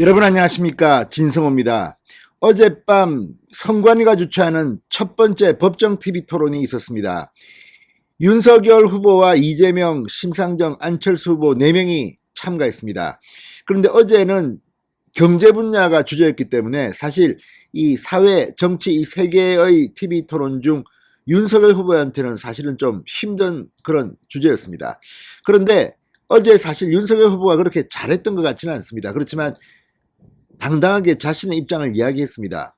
여러분 안녕하십니까 진성호입니다. 어젯밤 성관위가 주최하는 첫 번째 법정 TV 토론이 있었습니다. 윤석열 후보와 이재명, 심상정, 안철수 후보 4명이 참가했습니다. 그런데 어제는 경제 분야가 주제였기 때문에 사실 이 사회, 정치 이 세 개의 TV 토론 중 윤석열 후보한테는 사실은 좀 힘든 그런 주제였습니다. 그런데 어제 사실 윤석열 후보가 그렇게 잘했던 것 같지는 않습니다. 그렇지만 당당하게 자신의 입장을 이야기했습니다.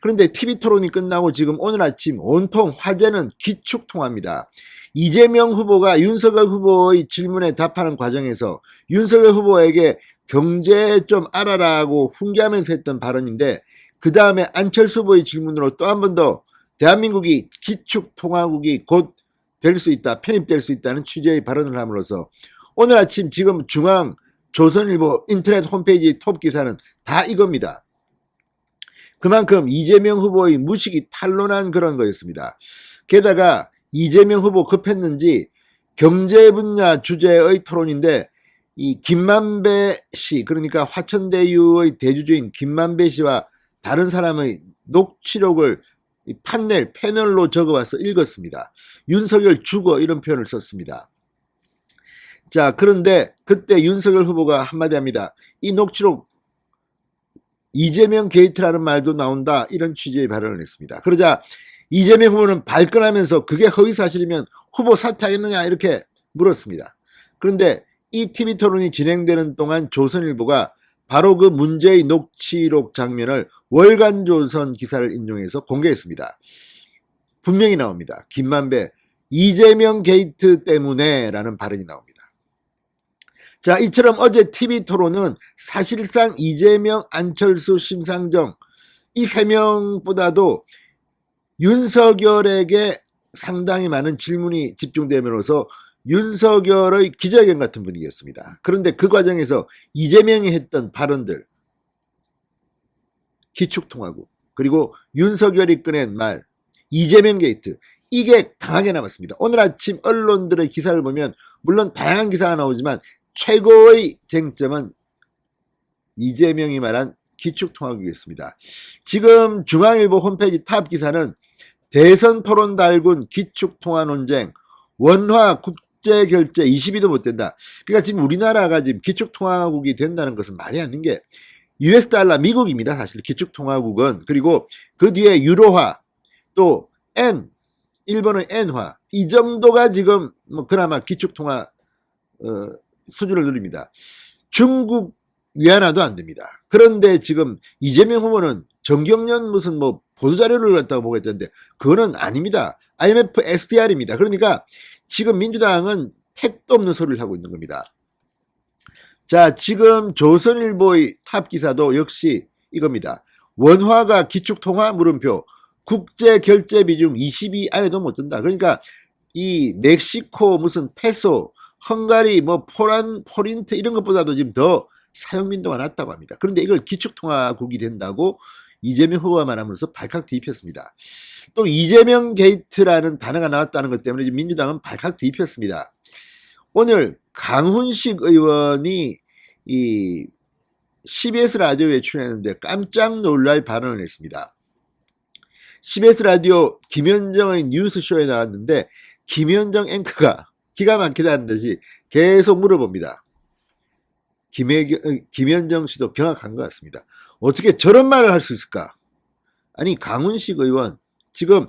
그런데 TV 토론이 끝나고 지금 오늘 아침 온통 화제는 기축통화입니다. 이재명 후보가 윤석열 후보의 질문에 답하는 과정에서 윤석열 후보에게 경제 좀 알아라고 훈계하면서 했던 발언인데 그 다음에 안철수 후보의 질문으로 또 한 번 더 대한민국이 기축통화국이 곧 될 수 있다, 편입될 수 있다는 취지의 발언을 함으로써 오늘 아침 지금 중앙 조선일보 인터넷 홈페이지 톱 기사는 다 이겁니다. 그만큼 이재명 후보의 무식이 탄론한 그런 거였습니다. 게다가 이재명 후보 급했는지 경제 분야 주제의 토론인데 이 김만배 씨 그러니까 화천대유의 대주주인 김만배 씨와 다른 사람의 녹취록을 이 판넬 패널로 적어와서 읽었습니다. 윤석열 죽어 이런 표현을 썼습니다. 자 그런데 그때 윤석열 후보가 한마디 합니다. 이 녹취록 이재명 게이트라는 말도 나온다 이런 취지의 발언을 했습니다. 그러자 이재명 후보는 발끈하면서 그게 허위 사실이면 후보 사퇴하겠느냐 이렇게 물었습니다. 그런데 이 TV 토론이 진행되는 동안 조선일보가 바로 그 문제의 녹취록 장면을 월간 조선 기사를 인용해서 공개했습니다. 분명히 나옵니다. 김만배 이재명 게이트 때문에 라는 발언이 나옵니다. 자, 이처럼 어제 TV 토론은 사실상 이재명, 안철수, 심상정 이 세 명보다도 윤석열에게 상당히 많은 질문이 집중되면서 윤석열의 기자회견 같은 분위기였습니다. 그런데 그 과정에서 이재명이 했던 발언들, 기축통화국, 그리고 윤석열이 꺼낸 말, 이재명 게이트, 이게 강하게 남았습니다. 오늘 아침 언론들의 기사를 보면 물론 다양한 기사가 나오지만 최고의 쟁점은 이재명이 말한 기축통화국이었습니다. 지금 중앙일보 홈페이지 탑 기사는 대선 토론 달군 기축통화 논쟁 원화 국제 결제 20위도 못 된다. 그러니까 지금 우리나라가 지금 기축통화국이 된다는 것은 말이 안 되는 게 US 달러 미국입니다. 사실 기축통화국은 그리고 그 뒤에 유로화 또 N 일본의 N화 이 정도가 지금 뭐 그나마 기축통화 어, 수준을 누립니다. 중국 위안화도 안 됩니다. 그런데 지금 이재명 후보는 정경련 무슨 뭐 보도 자료를 갖다가 보겠다는데 그거는 아닙니다. IMF SDR입니다. 그러니까 지금 민주당은 택도 없는 소리를 하고 있는 겁니다. 자, 지금 조선일보의 탑 기사도 역시 이겁니다. 원화가 기축통화 물음표 국제 결제 비중 22 안에도 못 든다. 그러니까 이 멕시코 무슨 페소 헝가리, 뭐 포란, 포린트 이런 것보다도 지금 더 사용 빈도가 낮다고 합니다. 그런데 이걸 기축통화국이 된다고 이재명 후보가 말하면서 발칵 뒤집혔습니다. 또 이재명 게이트라는 단어가 나왔다는 것 때문에 민주당은 발칵 뒤집혔습니다. 오늘 강훈식 의원이 이 CBS 라디오에 출연했는데 깜짝 놀랄 발언을 했습니다. CBS 라디오 김현정의 뉴스쇼에 나왔는데 김현정 앵커가 기가 막히다는 듯이 계속 물어봅니다. 김혜경, 어, 김현정 씨도 경악한 것 같습니다. 어떻게 저런 말을 할 수 있을까? 아니, 강훈식 의원, 지금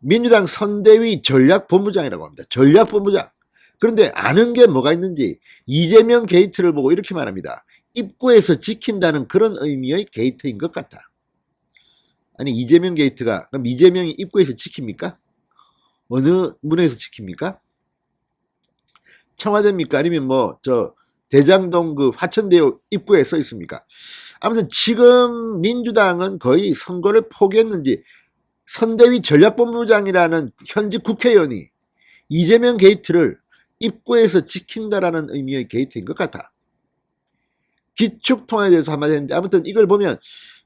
민주당 선대위 전략본부장이라고 합니다. 전략본부장. 그런데 아는 게 뭐가 있는지 이재명 게이트를 보고 이렇게 말합니다. 입구에서 지킨다는 그런 의미의 게이트인 것 같다. 아니, 이재명 게이트가, 그럼 이재명이 입구에서 지킵니까? 어느 문에서 지킵니까? 청와대입니까? 아니면 뭐 저 대장동 그 화천대유 입구에 써 있습니까? 아무튼 지금 민주당은 거의 선거를 포기했는지 선대위 전략본부장이라는 현직 국회의원이 이재명 게이트를 입구에서 지킨다라는 의미의 게이트인 것 같아. 기축통화에 대해서 한마디 했는데 아무튼 이걸 보면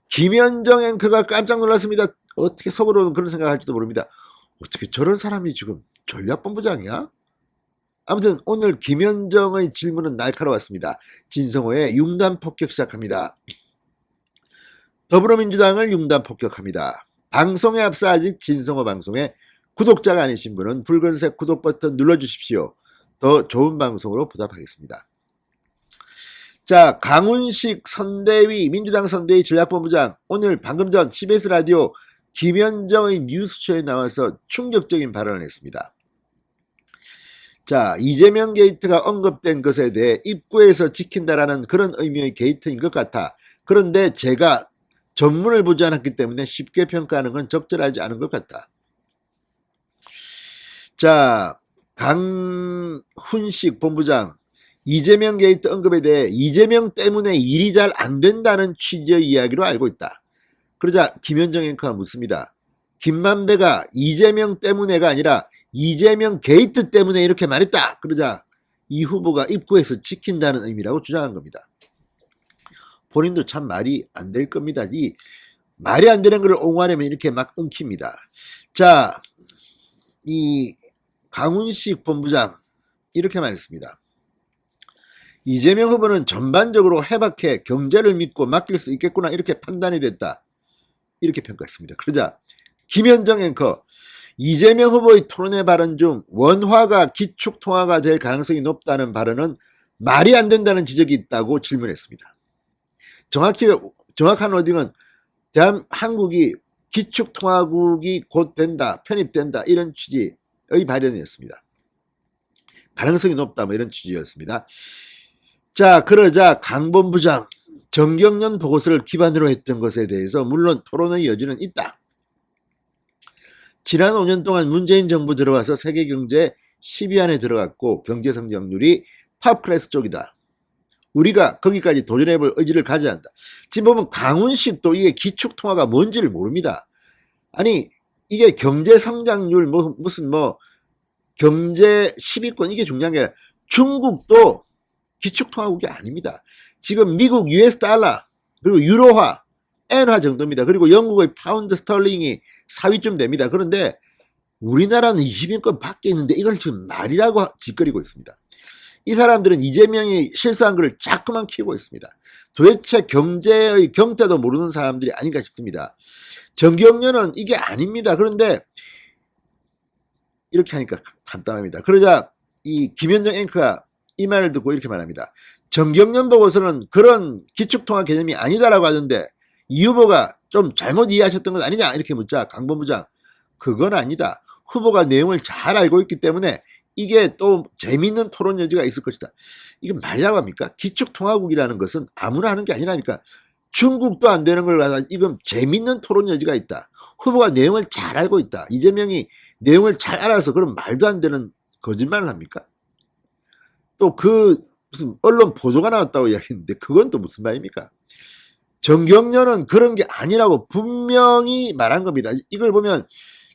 김현정 앵커가 깜짝 놀랐습니다. 어떻게 속으로는 그런 생각할지도 모릅니다. 어떻게 저런 사람이 지금 전략본부장이야? 아무튼 오늘 김현정의 질문은 날카로웠습니다. 진성호의 융단 폭격 시작합니다. 더불어민주당을 융단 폭격합니다. 방송에 앞서 아직 진성호 방송에 구독자가 아니신 분은 붉은색 구독 버튼 눌러주십시오. 더 좋은 방송으로 보답하겠습니다. 자, 강훈식 선대위, 민주당 선대위 전략본부장, 오늘 방금 전 CBS 라디오 김현정의 뉴스쇼에 나와서 충격적인 발언을 했습니다. 자, 이재명 게이트가 언급된 것에 대해 입구에서 지킨다라는 그런 의미의 게이트인 것 같아. 그런데 제가 전문을 보지 않았기 때문에 쉽게 평가하는 건 적절하지 않은 것 같다. 자, 강훈식 본부장, 이재명 게이트 언급에 대해 이재명 때문에 일이 잘 안 된다는 취지의 이야기로 알고 있다. 그러자 김현정 앵커가 묻습니다. 김만배가 이재명 때문에가 아니라 이재명 게이트 때문에 이렇게 말했다. 그러자 이 후보가 입구에서 지킨다는 의미라고 주장한 겁니다. 본인도 참 말이 안 될 겁니다. 이 말이 안 되는 걸 옹호하려면 이렇게 막 엉킵니다. 자, 이 강훈식 본부장 이렇게 말했습니다. 이재명 후보는 전반적으로 해박해 경제를 믿고 맡길 수 있겠구나 이렇게 판단이 됐다. 이렇게 평가했습니다. 그러자 김현정 앵커 이재명 후보의 토론회 발언 중 원화가 기축 통화가 될 가능성이 높다는 발언은 말이 안 된다는 지적이 있다고 질문했습니다. 정확히 정확한 워딩은 대한 한국이 기축 통화국이 곧 된다, 편입된다 이런 취지의 발언이었습니다. 가능성이 높다 뭐 이런 취지였습니다. 자 그러자 강 본부장 정경련 보고서를 기반으로 했던 것에 대해서 물론 토론의 여지는 있다. 지난 5년 동안 문재인 정부 들어와서 세계 경제 10위 안에 들어갔고 경제 성장률이 탑 클래스 쪽이다. 우리가 거기까지 도전해볼 의지를 가져야 한다. 지금 보면 강훈식도 이게 기축 통화가 뭔지를 모릅니다. 아니 이게 경제 성장률 뭐 무슨 뭐 경제 10위권 이게 중요한 게 아니라 중국도 기축 통화국이 아닙니다. 지금 미국 US 달러 그리고 유로화 엔화 정도입니다. 그리고 영국의 파운드 스털링이 4위쯤 됩니다. 그런데 우리나라는 20위권 밖에 있는데 이걸 지금 말이라고 짓거리고 있습니다. 이 사람들은 이재명이 실수한 것을 자꾸만 키우고 있습니다. 도대체 경제의 경자도 모르는 사람들이 아닌가 싶습니다. 정경련은 이게 아닙니다. 그런데 이렇게 하니까 간단합니다. 그러자 이 김현정 앵커가 이 말을 듣고 이렇게 말합니다. 정경련 보고서는 그런 기축통화 개념이 아니다라고 하던데 이 후보가 좀 잘못 이해하셨던 건 아니냐 이렇게 묻자 강 본부장 그건 아니다. 후보가 내용을 잘 알고 있기 때문에 이게 또 재밌는 토론 여지가 있을 것이다. 이건 말이라고 합니까? 기축통화국이라는 것은 아무나 하는 게 아니라니까. 중국도 안 되는 걸 가서 이건 재밌는 토론 여지가 있다. 후보가 내용을 잘 알고 있다. 이재명이 내용을 잘 알아서 그런 말도 안 되는 거짓말을 합니까? 또 그 무슨 언론 보도가 나왔다고 이야기했는데 그건 또 무슨 말입니까? 정경련은 그런 게 아니라고 분명히 말한 겁니다. 이걸 보면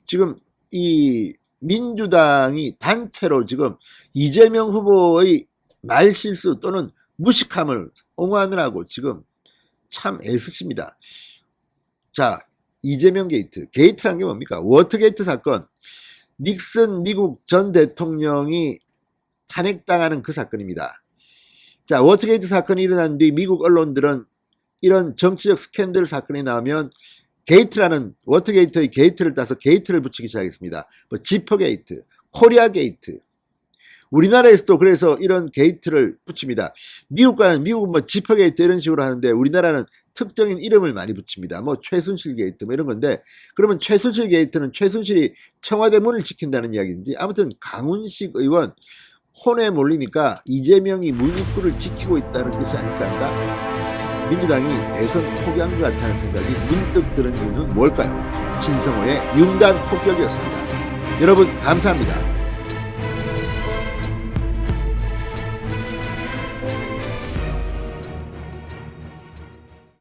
지금 이 민주당이 단체로 지금 이재명 후보의 말실수 또는 무식함을 옹호하느라고 지금 참 애쓰십니다. 자, 이재명 게이트. 게이트란 게 뭡니까? 워터게이트 사건. 닉슨 미국 전 대통령이 탄핵당하는 그 사건입니다. 자, 워터게이트 사건이 일어난 뒤 미국 언론들은 이런 정치적 스캔들 사건이 나오면 게이트라는 워터게이트의 게이트를 따서 게이트를 붙이기 시작했습니다. 뭐 지퍼게이트, 코리아 게이트. 우리나라에서도 그래서 이런 게이트를 붙입니다. 미국과는 미국은 뭐 지퍼게이트 이런 식으로 하는데 우리나라는 특정인 이름을 많이 붙입니다. 뭐 최순실 게이트 뭐 이런 건데 그러면 최순실 게이트는 최순실이 청와대 문을 지킨다는 이야기인지 아무튼 강훈식 의원 혼에 몰리니까 이재명이 물입구를 지키고 있다는 뜻이 아닐까 한다. 민주당이 대선 포기한 것 같다는 생각이 문득 드는 이유는 뭘까요? 신성호의 융단 폭격이었습니다. 여러분 감사합니다.